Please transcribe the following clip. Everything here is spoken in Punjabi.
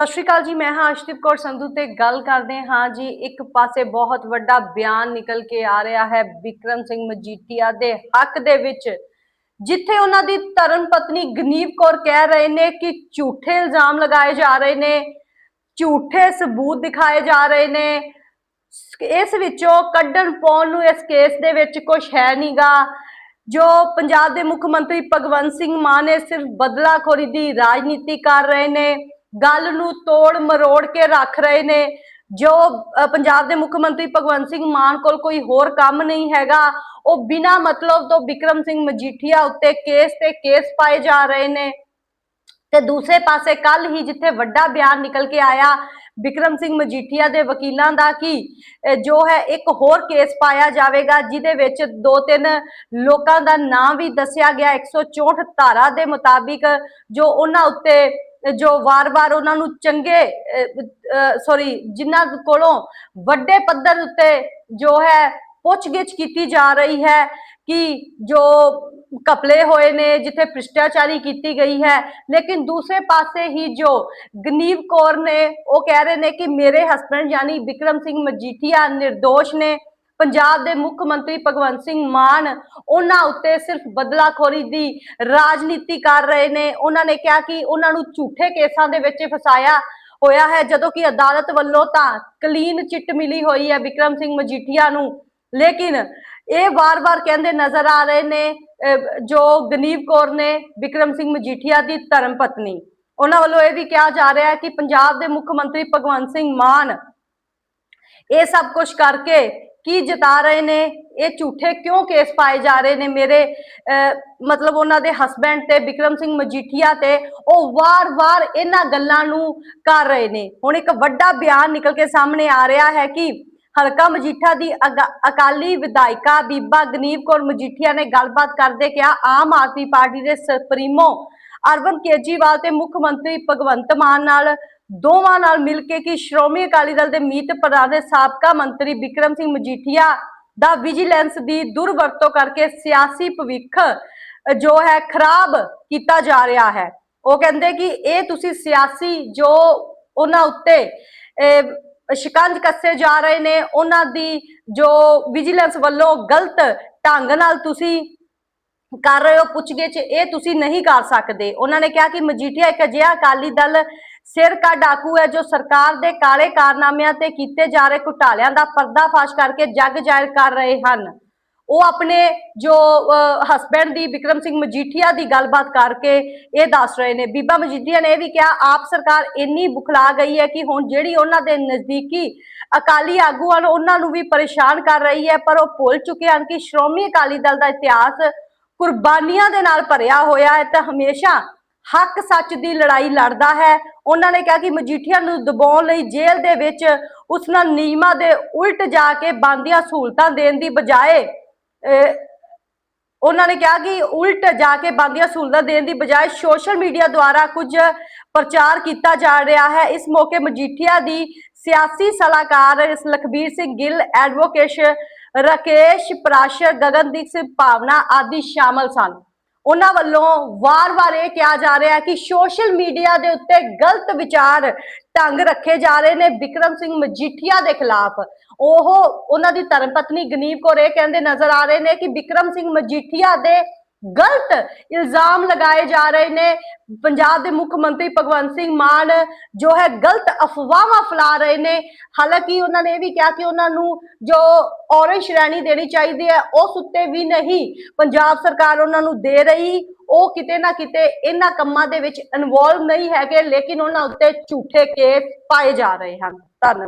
ਸਤਿ ਸ਼੍ਰੀ ਅਕਾਲ ਜੀ, ਮੈਂ ਹਾਂ ਅਸ਼ਦੀਪ ਕੌਰ ਸੰਧੂ ਤੇ ਗੱਲ ਕਰਦੇ ਹਾਂ ਜੀ, ਇੱਕ ਪਾਸੇ ਬਹੁਤ ਵੱਡਾ ਬਿਆਨ ਨਿਕਲ ਕੇ ਆ ਰਿਹਾ ਹੈ ਵਿਕਰਮ ਸਿੰਘ ਮਜੀਠੀਆ ਦੇ ਹੱਕ ਦੇ ਵਿੱਚ, ਜਿੱਥੇ ਉਹਨਾਂ ਦੀ ਧਰਮ ਪਤਨੀ ਗਨੀਵ ਕੌਰ ਕਹਿ ਰਹੇ ਨੇ ਕਿ ਝੂਠੇ ਇਲਜ਼ਾਮ ਲਗਾਏ ਜਾ ਰਹੇ ਨੇ, ਝੂਠੇ ਸਬੂਤ ਦਿਖਾਏ ਜਾ ਰਹੇ ਨੇ, ਇਸ ਵਿੱਚੋਂ ਕੱਢਣ ਪਾਉਣ ਨੂੰ ਇਸ ਕੇਸ ਦੇ ਵਿੱਚ ਕੁਝ ਹੈ ਨਹੀਂਗਾ ਜੋ ਪੰਜਾਬ ਦੇ ਮੁੱਖ ਮੰਤਰੀ ਭਗਵੰਤ ਸਿੰਘ ਮਾਨ ਨੇ ਸਿਰਫ ਬਦਲਾਖੋਰੀ ਦੀ ਰਾਜਨੀਤੀ ਕਰ ਰਹੇ ਨੇ। ਗੱਲ ਨੂੰ ਤੋੜ ਮਰੋੜ ਕੇ ਰੱਖ ਰਹੇ ਨੇ। ਜੋ ਪੰਜਾਬ ਦੇ ਮੁੱਖ ਮੰਤਰੀ ਭਗਵੰਤ ਸਿੰਘ ਮਾਨ ਕੋਲ ਕੋਈ ਹੋਰ ਕੰਮ ਨਹੀਂ ਹੈਗਾ। ਉਹ ਬਿਨਾ ਮਤਲਬ ਤੋਂ ਵਿਕਰਮ ਸਿੰਘ ਮਜੀਠੀਆ ਉੱਤੇ ਕੇਸ ਤੇ ਕੇਸ ਪਾਏ ਜਾ ਰਹੇ ਨੇ। ਤੇ ਦੂਸਰੇ ਪਾਸੇ ਕੱਲ ਹੀ ਜਿੱਥੇ ਵੱਡਾ ਬਿਆਨ ਨਿਕਲ ਕੇ ਆਇਆ ਵਿਕਰਮ ਸਿੰਘ ਮਜੀਠੀਆ ਦੇ ਵਕੀਲਾਂ ਦਾ ਕਿ ਜੋ ਹੈ ਇੱਕ ਹੋਰ ਕੇਸ ਪਾਇਆ ਜਾਵੇਗਾ ਜਿਹਦੇ ਵਿੱਚ ਦੋ ਤਿੰਨ ਲੋਕਾਂ ਦਾ ਨਾਮ ਵੀ ਦੱਸਿਆ ਗਿਆ। 164 ਧਾਰਾ ਦੇ ਮੁਤਾਬਿਕ ਜੋ ਉਹਨਾਂ ਉੱਤੇ ਜੋ ਵਾਰ-ਵਾਰ ਉਹਨਾਂ ਨੂੰ ਚੰਗੇ ਸੌਰੀ ਜਿਨ੍ਹਾਂ ਕੋਲੋਂ ਵੱਡੇ ਪੱਧਰ ਉੱਤੇ ਜੋ ਹੈ ਪੁੱਛਗਿੱਛ ਕੀਤੀ ਜਾ ਰਹੀ ਹੈ ਕਿ ਜੋ ਕਪਲੇ ਹੋਏ ਨੇ, ਜਿੱਥੇ ਭ੍ਰਿਸ਼ਟਾਚਾਰੀ ਕੀਤੀ ਗਈ ਹੈ, ਲੇਕਿਨ ਦੂਸਰੇ ਪਾਸੇ ਹੀ ਜੋ ਗਨੀਵ ਕੌਰ ਨੇ, ਉਹ ਕਹਿ ਰਹੇ ਨੇ ਕਿ ਮੇਰੇ ਹਸਬੰਡ ਯਾਨੀ ਵਿਕਰਮ ਸਿੰਘ ਮਜੀਠੀਆ નિર્ਦੋਸ਼ ਨੇ ਪੰਜਾਬ ਦੇ ਮੁੱਖ ਮੰਤਰੀ ਭਗਵੰਤ ਸਿੰਘ ਮਾਨ ਉਹਨਾਂ ਉੱਤੇ ਸਿਰਫ ਬਦਲਾਖੋਰੀ ਦੀ ਰਾਜਨੀਤੀ ਕਰ ਰਹੇ ਨੇ। ਉਹਨਾਂ ਨੇ ਕਿਹਾ ਕਿ ਉਹਨਾਂ ਨੂੰ ਝੂਠੇ ਕੇਸਾਂ ਦੇ ਵਿੱਚ ਫਸਾਇਆ ਹੋਇਆ ਹੈ। ਜਦੋਂ ਕਿ ਅਦਾਲਤ ਵੱਲੋਂ ਤਾਂ ਕਲੀਨ ਚਿੱਟ ਮਿਲੀ ਹੋਈ ਹੈ ਵਿਕਰਮ ਸਿੰਘ ਮਜੀਠੀਆ ਨੂੰ। ਲੇਕਿਨ ਇਹ ਵਾਰ-ਵਾਰ ਕਹਿੰਦੇ ਨਜ਼ਰ ਆ ਰਹੇ ਨੇ ਜੋ ਗਨੀਵ ਕੌਰ ਨੇ ਵਿਕਰਮ ਸਿੰਘ ਮਜੀਠੀਆ ਦੀ ਧਰਮ ਪਤਨੀ। ਉਹਨਾਂ ਵੱਲੋਂ ਇਹ ਵੀ ਕਿਹਾ ਜਾ ਰਿਹਾ ਹੈ ਕਿ ਪੰਜਾਬ ਦੇ ਮੁੱਖ ਮੰਤਰੀ ਭਗਵੰਤ ਸਿੰਘ ਮਾਨ ਇਹ ਸਭ ਕੁਝ ਕਰਕੇ ਕੀ ਜਿਤਾ ਰਹੇ ਨੇ? ਇਹ ਝੂਠੇ ਕਿਉਂ ਕੇਸ ਪਾਏ ਜਾ ਰਹੇ ਨੇ ਮੇਰੇ ਮਤਲਬ ਉਹਨਾਂ ਦੇ ਹਸਬੰਡ ਤੇ, ਵਿਕਰਮ ਸਿੰਘ ਮਜੀਠੀਆ ਤੇ, ਉਹ ਵਾਰ-ਵਾਰ ਇਹਨਾਂ ਗੱਲਾਂ ਨੂੰ ਕਰ ਰਹੇ ਨੇ। ਹੁਣ ਇੱਕ ਵੱਡਾ ਬਿਆਨ ਨਿਕਲ ਕੇ ਸਾਹਮਣੇ ਆ ਰਿਹਾ ਹੈ ਕਿ ਹਲਕਾ ਮਜੀਠਾ ਦੀ ਅਗਾ- ਅਕਾਲੀ ਵਿਧਾਇਕਾ ਬੀਬਾ ਗਨੀਵ ਕੌਰ ਮਜੀਠੀਆ ਨੇ ਗੱਲਬਾਤ ਕਰਦੇ ਕਿਹਾ, ਆਮ ਆਦਮੀ ਪਾਰਟੀ ਦੇ ਸੁਪਰੀਮੋ ਅਰਵਿੰਦ ਕੇਜਰੀਵਾਲ ਤੇ ਮੁੱਖ ਮੰਤਰੀ ਭਗਵੰਤ ਮਾਨ ਨਾਲ ਦੋਵਾਂ ਨਾਲ ਮਿਲ ਕੇ ਕਿ ਸ਼੍ਰੋਮਣੀ ਅਕਾਲੀ ਦਲ ਦੇ ਮੀਤ ਪ੍ਰਧਾਨ ਦੇ ਸਾਬਕਾ ਮੰਤਰੀ ਵਿਕਰਮ ਸਿੰਘ ਮਜੀਠੀਆ ਦਾ ਵਿਜੀਲੈਂਸ ਦੀ ਦੁਰਵਰਤੋਂ ਕਰਕੇ ਸਿਆਸੀ ਭਵਿੱਖ ਜੋ ਹੈ, ਖਰਾਬ ਕੀਤਾ ਜਾ ਰਿਹਾ ਹੈ। ਉਹ ਕਹਿੰਦੇ ਕਿ ਇਹ ਤੁਸੀਂ ਸਿਆਸੀ ਜੋ ਉਹਨਾਂ ਉੱਤੇ ਸ਼ਿਕੰਜ ਕੱਸੇ ਜਾ ਰਹੇ ਨੇ, ਉਹਨਾਂ ਦੀ ਜੋ ਵਿਜੀਲੈਂਸ ਵੱਲੋਂ ਗਲਤ ਢੰਗ ਨਾਲ ਤੁਸੀਂ ਕਰ ਰਹੇ ਹੋ, ਪੁੱਛਗਿੱਛ ਇਹ ਤੁਸੀਂ ਨਹੀਂ ਕਰ ਸਕਦੇ। ਉਹਨਾਂ ਨੇ ਕਿਹਾ ਕਿ ਮਜੀਠੀਆ ਇੱਕ ਅਜਿਹਾ ਅਕਾਲੀ ਦਲ ਸਿਰ ਕਾ ਡਾਕੂ ਹੈ, ਜੋ ਸਰਕਾਰ ਦੇ ਕਾਲੇ ਕਾਰਨਾਮਿਆਂ ਤੇ ਕੀਤੇ ਜਾ ਰਹੇ ਘੁਟਾਲਿਆਂ ਦਾ ਪਰਦਾਫਾਸ਼ ਕਰਕੇ ਜੱਗ ਜ਼ਾਹਿਰ ਕਰ ਰਹੇ ਹਨ। ਉਹ ਆਪਣੇ ਜੋ ਹਸਬੰਡ ਦੀ ਵਿਕਰਮ ਸਿੰਘ ਮਜੀਠੀਆ ਦੀ ਗੱਲਬਾਤ ਕਰਕੇ ਇਹ ਦੱਸ ਰਹੇ ਨੇ। ਬੀਬਾ ਮਜੀਠੀਆ ਨੇ ਇਹ ਵੀ ਕਿਹਾ, ਆਪ ਸਰਕਾਰ ਇੰਨੀ ਬੁਖਲਾ ਗਈ ਹੈ ਕਿ ਹੁਣ ਜਿਹੜੀ ਉਹਨਾਂ ਦੇ ਨਜ਼ਦੀਕੀ ਅਕਾਲੀ ਆਗੂ ਹਨ, ਉਹਨਾਂ ਨੂੰ ਵੀ ਪਰੇਸ਼ਾਨ ਕਰ ਰਹੀ ਹੈ, ਪਰ ਉਹ ਭੁੱਲ ਚੁੱਕੇ ਹਨ ਕਿ ਸ਼੍ਰੋਮਣੀ ਅਕਾਲੀ ਦਲ ਦਾ ਇਤਿਹਾਸ ਕੁਰਬਾਨੀਆਂ ਦੇ ਨਾਲ ਭਰਿਆ ਹੋਇਆ ਹੈ। ਤਾਂ ਹਮੇਸ਼ਾ ਹੱਕ ਸੱਚ ਦੀ ਲੜਾਈ ਲੜਦਾ ਹੈ। ਉਹਨਾਂ ਨੇ ਕਿਹਾ ਕਿ ਮਜੀਠੀਆ ਨੂੰ ਦਬਾਉਣ ਲਈ ਜੇਲ੍ਹ ਦੇ ਵਿੱਚ ਉਸ ਨਾਲ ਨਿਯਮਾਂ ਦੇ ਉਲਟ ਜਾ ਕੇ ਬੰਦੀਆਂ ਸਹੂਲਤਾਂ ਦੇਣ ਦੀ ਬਜਾਏ ਉਹਨਾਂ ਨੇ ਕਿਹਾ ਕਿ ਉਲਟ ਜਾ ਕੇ ਬੰਦੀਆਂ ਸਹੂਲਤਾਂ ਦੇਣ ਦੀ ਬਜਾਏ ਸੋਸ਼ਲ ਮੀਡੀਆ ਦੁਆਰਾ ਕੁਝ ਪ੍ਰਚਾਰ ਕੀਤਾ ਜਾ ਰਿਹਾ ਹੈ। ਇਸ ਮੌਕੇ ਮਜੀਠੀਆ ਦੀ ਸਿਆਸੀ ਸਲਾਹਕਾਰ ਲਖਬੀਰ ਸਿੰਘ ਗਿੱਲ ਐਡਵੋਕੇਸ਼ ਰਕੇਸ਼ ਪ੍ਰਾਸ਼ਰ, ਗਗਨਦੀਪ ਸਿੰਘ ਭਾਵਨਾ ਆਦਿ ਸ਼ਾਮਲ ਸਨ। ਉਹਨਾਂ ਵੱਲੋਂ ਵਾਰ-ਵਾਰ ਇਹ ਕਿਹਾ ਜਾ ਰਿਹਾ ਹੈ ਕਿ ਸੋਸ਼ਲ ਮੀਡੀਆ ਦੇ ਉੱਤੇ ਗਲਤ ਵਿਚਾਰ ਢੰਗ ਰੱਖੇ ਜਾ ਰਹੇ ਨੇ ਵਿਕਰਮ ਸਿੰਘ ਮਜੀਠੀਆ ਦੇ ਖਿਲਾਫ। ਉਹ ਉਹਨਾਂ ਦੀ ਧਰਮ ਪਤਨੀ ਗਨੀਵ ਕੌਰ ਇਹ ਕਹਿੰਦੇ ਨਜ਼ਰ ਆ ਰਹੇ ਨੇ ਕਿ ਵਿਕਰਮ ਸਿੰਘ ਮਜੀਠੀਆ ਦੇ ਗਲਤ ਇਲਜ਼ਾਮ ਲਗਾਏ ਜਾ ਰਹੇ ਨੇ। ਪੰਜਾਬ ਦੇ ਮੁੱਖ ਮੰਤਰੀ ਭਗਵੰਤ ਸਿੰਘ ਮਾਨ ਜੋ ਹੈ ਗਲਤ ਅਫਵਾਹਾਂ ਫੈਲਾ ਰਹੇ ਨੇ। ਹਾਲਾਂਕਿ ਉਹਨਾਂ ਨੇ ਇਹ ਵੀ ਕਿਹਾ ਕਿ ਉਹਨਾਂ ਨੂੰ ਜੋ ਔਰੰਜ ਸ਼੍ਰੇਣੀ ਦੇਣੀ ਚਾਹੀਦੀ ਹੈ, ਉਸ ਉੱਤੇ ਵੀ ਨਹੀਂ। ਪੰਜਾਬ ਸਰਕਾਰ ਉਹਨਾਂ ਨੂੰ ਦੇ ਰਹੀ। ਉਹ ਕਿਤੇ ਨਾ ਕਿਤੇ ਇਹਨਾਂ ਕੰਮਾਂ ਦੇ ਵਿੱਚ ਇਨਵੋਲਵ ਨਹੀਂ ਹੈਗੇ, ਲੇਕਿਨ ਉਹਨਾਂ ਉੱਤੇ ਝੂਠੇ ਕੇਸ ਪਾਏ ਜਾ ਰਹੇ ਹਨ। ਧੰਨਵਾਦ।